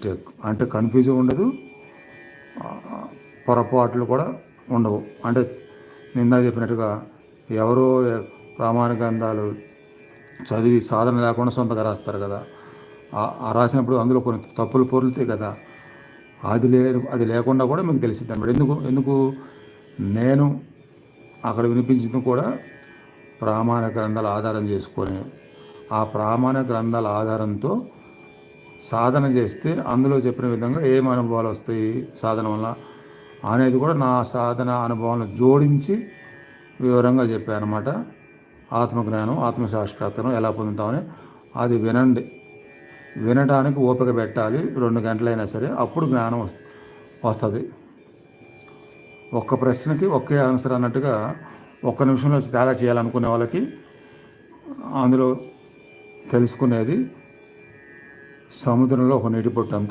Mistake అంటే confusion ఉండదు. పొరపాట్లు కూడా ఉండవు. అంటే నిందా చెప్పినట్టుగా ఎవరో ప్రామాణిక గ్రంథాలు చదివి సాధన లేకుండా సొంతగా రాస్తారు కదా. ఆ- రాసినప్పుడు అందులో కొన్ని తప్పులు పొరులుతాయి కదా. అది లే అది లేకుండా కూడా మీకు తెలిసింది అనమాట ఎందుకు ఎందుకు నేను అక్కడ వినిపించింది కూడా ప్రామాణిక గ్రంథాల ఆధారం చేసుకొని ఆ ప్రామాణిక గ్రంథాల ఆధారంతో సాధన చేస్తే అందులో చెప్పిన విధంగా ఏం అనుభవాలు వస్తాయి సాధన వల్ల అనేది కూడా నా సాధన అనుభవాలను జోడించి వివరంగా చెప్పాను అనమాట ఆత్మజ్ఞానం ఆత్మసాక్షాత్కారం ఎలా పొందుతామని అది వినండి. వినడానికి ఓపిక పెట్టాలి. రెండు గంటలైనా సరే అప్పుడు జ్ఞానం వస్తుంది. ఒక్క ప్రశ్నకి ఒకే ఆన్సర్ అన్నట్టుగా ఒక్క నిమిషంలో తేడా చేయాలనుకునే వాళ్ళకి అందులో తెలుసుకునేది సముద్రంలో ఒక నీటిపొట్టు అంత